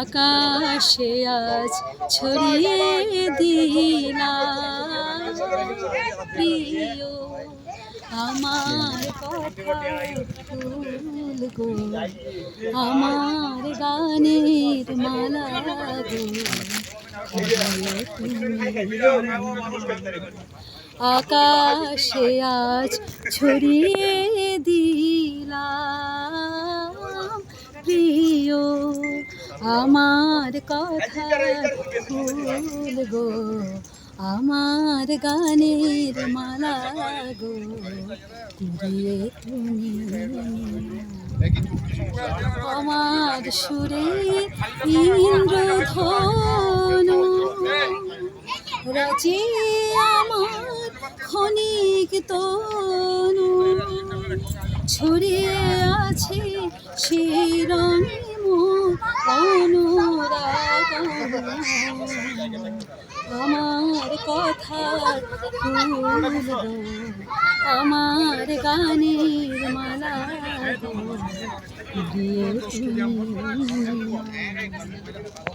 আকাশে আজ ছড়িয়ে দিলাম প্রিয়, আমার ফুল গো, আমার গানের মালা গো, আকাশে আজ ছড়িয়ে দিলাম প্রিয় আমার কথা ফুল গো আমার গানের মালা গো। দিয়ে তুমি। আমার সুরে ইন্দ্রধনু। রাজি আমার ক্ষণিক তনু। ছড়িয়ে আছে সেই আমার কথা আমার গানের মালা দিয়ে